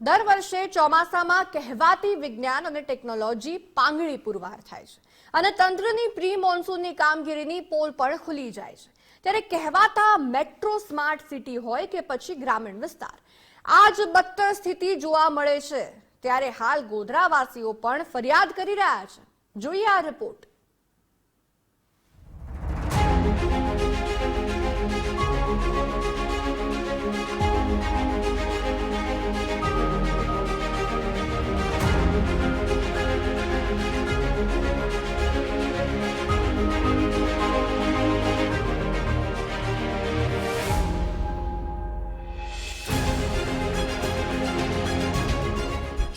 દર વર્ષે ચોમાસામાં કહેવાતી વિજ્ઞાન અને ટેકનોલોજી પાંગળી પુરવાર થાય છે અને તંત્રની પ્રી મોન્સૂનની કામગીરીની પોલ પણ ખુલી જાય છે. ત્યારે કહેવાતા મેટ્રો સ્માર્ટ સિટી હોય કે પછી ગ્રામીણ વિસ્તાર આ જ બદતર સ્થિતિ જોવા મળે છે. ત્યારે હાલ ગોધરાવાસીઓ પણ ફરિયાદ કરી રહ્યા છે. જોઈએ આ રિપોર્ટ.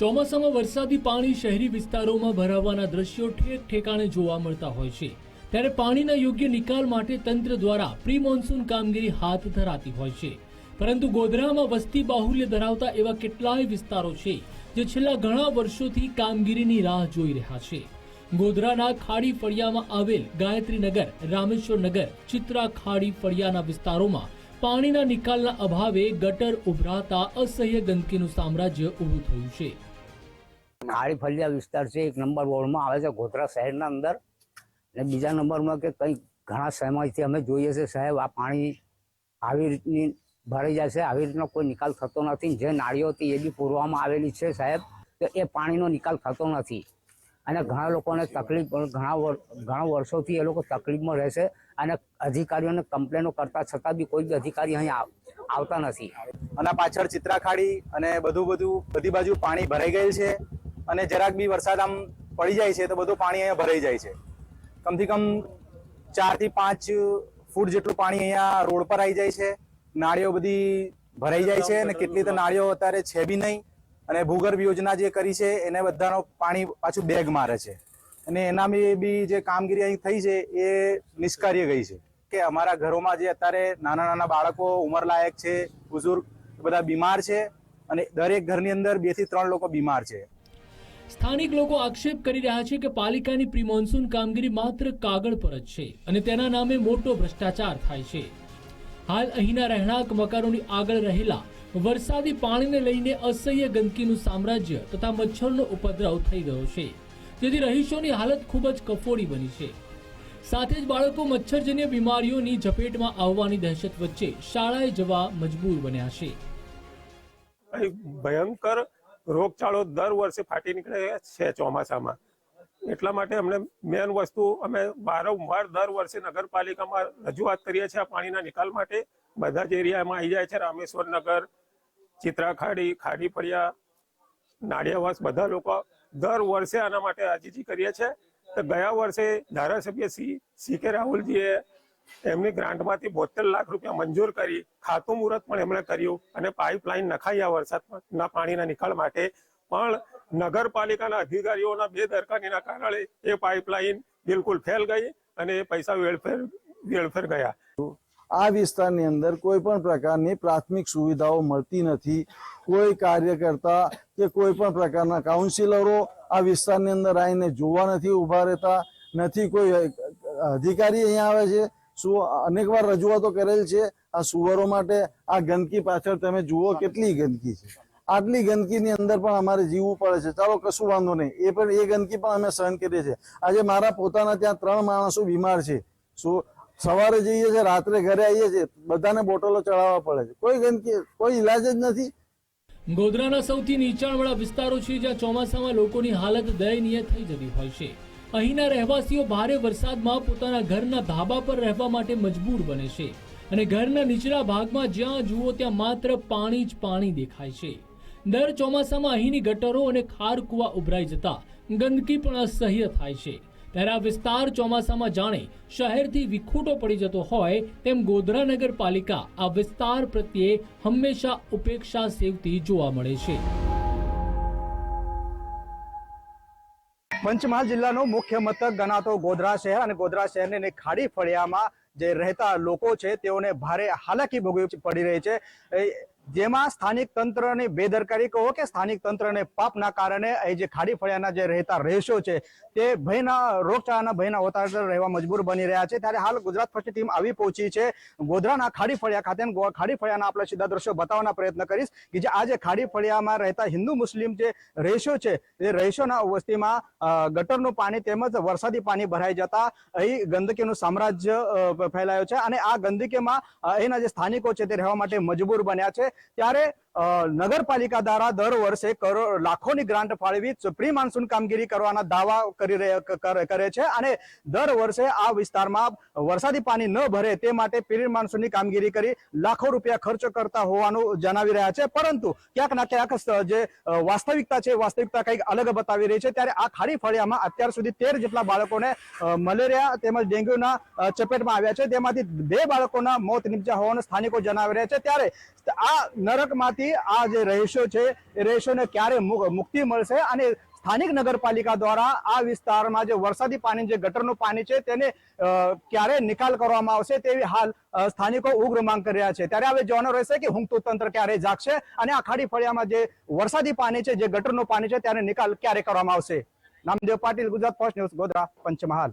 ચોમાસામાં વરસાદી પાણી શહેરી વિસ્તારોમાં ભરાવાના દ્રશ્યો ઠેક ઠેકાણે જોવા મળતા હોય છે. ત્યારે પાણીના યોગ્ય નિકાલ માટે તંત્ર દ્વારા પ્રી મોન્સૂન કામગીરી હાથ ધરાતી હોય છે. પરંતુ ગોધરામાં વસ્તી બાહુલ્ય ધરાવતા એવા કેટલાય વિસ્તારો છે, જે છેલ્લા ઘણા વર્ષોથી કામગીરીની રાહ જોઈ રહ્યા છે. ગોધરાના ખાડી ફળિયામાં આવેલ ગાયત્રીનગર, રામેશ્વરનગર ચિત્રા ખાડી ફળિયાના વિસ્તારોમાં પાણીના નિકાલના અભાવે ગટર ઉભરાતા અસહ્ય ગંદકીનું સામ્રાજ્ય ઊભું થયું છે. ખાડી ફળિયા વિસ્તાર છે, એક નંબર વોર્ડમાં આવે છે ગોધરા શહેરના અંદર. અને બીજા નંબરમાં કે કંઈક ઘણા સમયથી અમે જોઈએ છે, સાહેબ, આ પાણી આવી રીતની ભરાઈ જાય છે, આવી રીતનો કોઈ નિકાલ થતો નથી. જે નાળીઓ હતી એ બી પૂરવામાં આવેલી છે, સાહેબ. તો એ પાણીનો નિકાલ થતો નથી. અને ઘણા લોકોને તકલીફ, ઘણા ઘણા વર્ષોથી એ લોકો તકલીફમાં રહેશે અને અધિકારીઓને કમ્પ્લેનો કરતા છતાં બી કોઈ બી અધિકારી અહીં આવતા નથી. અને પાછળ ચિત્રાખાડી અને બધું બધું બધી બાજુ પાણી ભરાઈ ગયેલ છે. અને જરાક બી વરસાદ આમ પડી જાય છે તો બધું પાણી અહીંયા ભરાઈ જાય છે. કમથી કમ ચારથી પાંચ ફૂટ જેટલું પાણી અહીંયા રોડ પર આવી જાય છે. નાળીઓ બધી ભરાઈ જાય છે અને કેટલી તો નાળીઓ અત્યારે છે બી નહીં. અને ભૂગર્ભ યોજના જે કરી છે એને બધાનો પાણી પાછું બેગ મારે છે. અને એના બી બી જે કામગીરી અહીં થઈ છે એ નિષ્કાર્ય ગઈ છે. કે અમારા ઘરોમાં જે અત્યારે નાના નાના બાળકો ઉંમરલાયક છે, બુઝુર્ગ બધા બીમાર છે અને દરેક ઘરની અંદર બેથી ત્રણ લોકો બીમાર છે. સ્થાનિક લોકો આક્ષેપ કરી રહ્યા છે કે પાલિકાની પ્રી કામગીરી માત્ર કાગળ પર જ છે અને તેના નામે મોટો ભ્રષ્ટાચાર થાય છે. હાલ અહીંના રહેણાંક મકાનોની આગળ રહેલા વરસાદી પાણીને લઈને અસહ્ય ગંદકીનું સામ્રાજ્ય તથા મચ્છરનો ઉપદ્રવ થઈ ગયો છે. જેથી રહીશોની હાલત ખૂબ જ કફોડી બની છે. સાથે જ બાળકો મચ્છરજન્ય બીમારીઓની ઝપેટમાં આવવાની દહેશત વચ્ચે શાળાએ જવા મજબૂર બન્યા છે. ભયંકર રોગચાળો દર વર્ષે ફાટી નીકળે છે ચોમાસામાં. એટલા માટે અમને મેન વસ્તુ અમે વારંવાર દર વર્ષે નગરપાલિકામાં રજૂઆત કરીએ છીએ આ પાણીના નિકાલ માટે. બધા જ એરિયામાં આવી જાય છે. રામેશ્વર નગર, ચિત્રાખાડી ખાડી ખાડી ફળિયા નાળિયાવાસ, બધા લોકો દર વર્ષે આના માટે અરજી કરીએ છીએ. તો ગયા વર્ષે ધારાસભ્ય સી સી કે રાહુલજીએ એમની ગ્રાન્ટમાંથી બોતેર લાખ રૂપિયા મંજૂર કરી ખાતું મુહૂર્ત પણ એમણે કર્યું અને પાઇપલાઇન નખાઈ આ વરસાદના પાણીના નિકાલ માટે. પણ નગરપાલિકાના અધિકારીઓના બેદરકારીના કારણે એ પાઇપલાઇન બિલકુલ ફેલ ગઈ અને પૈસા વેડફેર વેડફેર ગયા. આ વિસ્તારની અંદર કોઈ પણ પ્રકારની પ્રાથમિક સુવિધાઓ મળતી નથી. કોઈ કાર્યકર્તા કે કોઈ પણ પ્રકારના કાઉન્સિલરો આ વિસ્તારની અંદર આવીને જોવા નથી ઊભા રહેતા. નથી કોઈ અધિકારી અહીંયા આવે છે. શું અનેકવાર રજૂઆતો કરેલ છે, આ સુવરો માટે આ ગંદકી પાછળ તમે જુઓ કેટલી ગંદકી છે. આટલી ગંદકીની અંદર પણ અમારે જીવવું પડે છે. ચાલો, કશું વાંધો નહીં. એ પણ, એ ગંદકી પણ અમે સહન કરીએ છીએ. આજે મારા પોતાના ત્યાં ત્રણ માણસો બીમાર છે. શું સવારે જઈએ છીએ, રાત્રે ઘરે આવીએ છીએ. બધાને બોટલો ચડાવવા પડે છે. કોઈ ગંદકી, કોઈ ઈલાજ જ નથી. ગોધરાના સૌથી નીચાણવાળા વિસ્તારો છે જ્યાં ચોમાસામાં લોકોની હાલત દયનીય થઈ જતી હોય છે. અહીંના રહેવાસીઓ ભારે વરસાદમાં પોતાના ઘરના ધાબા પર રહેવા માટે મજબૂર બને છે અને ઘરના નીચલા ભાગમાં જ્યાં જુઓ ત્યાં માત્ર પાણી જ પાણી દેખાય છે. દર ચોમાસામાં અહીંની ગટરો અને ખાર કુવા ઉભરાઈ જતા ગંદકી પણ અસહ્ય થાય છે. ત્યારે આ વિસ્તાર ચોમાસામાં જાણે શહેરથી વિખૂટો પડી જતો હોય તેમ ગોધરા નગરપાલિકા આ વિસ્તાર પ્રત્યે હંમેશા ઉપેક્ષા સેવતી જોવા મળે છે. પંચમહાલ જિલ્લાનો મુખ્ય મથક ગણાતો ગોધરા શહેર અને ગોધરા શહેરની ખાડી ફળિયામાં જે રહેતા લોકો છે, તેઓને ભારે હાલાકી ભોગવી પડી રહી છે. જેમાં સ્થાનિક તંત્રની બેદરકારી કહો કે સ્થાનિક તંત્રને પાપના કારણે અહીં જે ખાડી ફળિયાના જે રહેતા રહેશો છે, તે ભયના, રોગચાળાના ભયના હોતા રહેવા મજબૂર બની રહ્યા છે. ત્યારે હાલ ગુજરાત ફર્સ્ટ ટીમ આવી પહોંચી છે. ગોધરાના ખાડી ફળિયા ખાતે ખાડી ફળિયાના આપણે સીધા દ્રશ્યો બતાવવાના પ્રયત્ન કરીશ કે જે આ જે ખાડી ફળિયામાં રહેતા હિન્દુ મુસ્લિમ જે રહેશો છે, એ રહેશોના વસ્તીમાં ગટરનું પાણી તેમજ વરસાદી પાણી ભરાઈ જતા અહીં ગંદકીનું સામ્રાજ્ય ફેલાયો છે. અને આ ગંદકીમાં એના જે સ્થાનિકો છે તે રહેવા માટે મજબૂર બન્યા છે. ત્યારે નગરપાલિકા દ્વારા દર વર્ષે લાખોની ગ્રાન્ટ ફાળવી પ્રી માન્સૂન કામગીરી કરવાના દાવા કરી કરે- છે અને દર વર્ષે આ વિસ્તારમાં વરસાદી પાણી ન ભરે તે માટે પ્રી માન્સૂનની કામગીરી કરી લાખો રૂપિયા ખર્ચ કરતા હોવાનું જણાવી રહ્યા છે. પરંતુ ક્યાંક ના ક્યાંક જે વાસ્તવિકતા છે, વાસ્તવિકતા કંઈક અલગ બતાવી રહી છે. ત્યારે આ ખાડી ફળિયામાં અત્યાર સુધી તેર જેટલા બાળકોને મલેરિયા તેમજ ડેન્ગ્યુના ચપેટમાં આવ્યા છે. તેમાંથી બે બાળકોના મોત નીપજ્યા હોવાનું સ્થાનિકો જણાવી રહ્યા છે. ત્યારે આ નરકમાંથી આ જે રહેશો છે, એ રહેશોને ક્યારે મુક્તિ મળશે? અને સ્થાનિક નગરપાલિકા દ્વારા આ વિસ્તારમાં જે વરસાદી પાણી, જે ગટરનું પાણી છે, તેને ક્યારે નિકાલ કરવામાં આવશે તેવી હાલ સ્થાનિકો ઉગ્ર માંગ કરી રહ્યા છે. ત્યારે હવે જોવાનું રહેશે કે હુંકતું તંત્ર ક્યારે જાગશે અને આ ખાડી ફળિયામાં જે વરસાદી પાણી છે, જે ગટરનું પાણી છે, ત્યારે નિકાલ ક્યારે કરવામાં આવશે? Namdev Patil, Gujarat first news, Godhra, Panchmahal.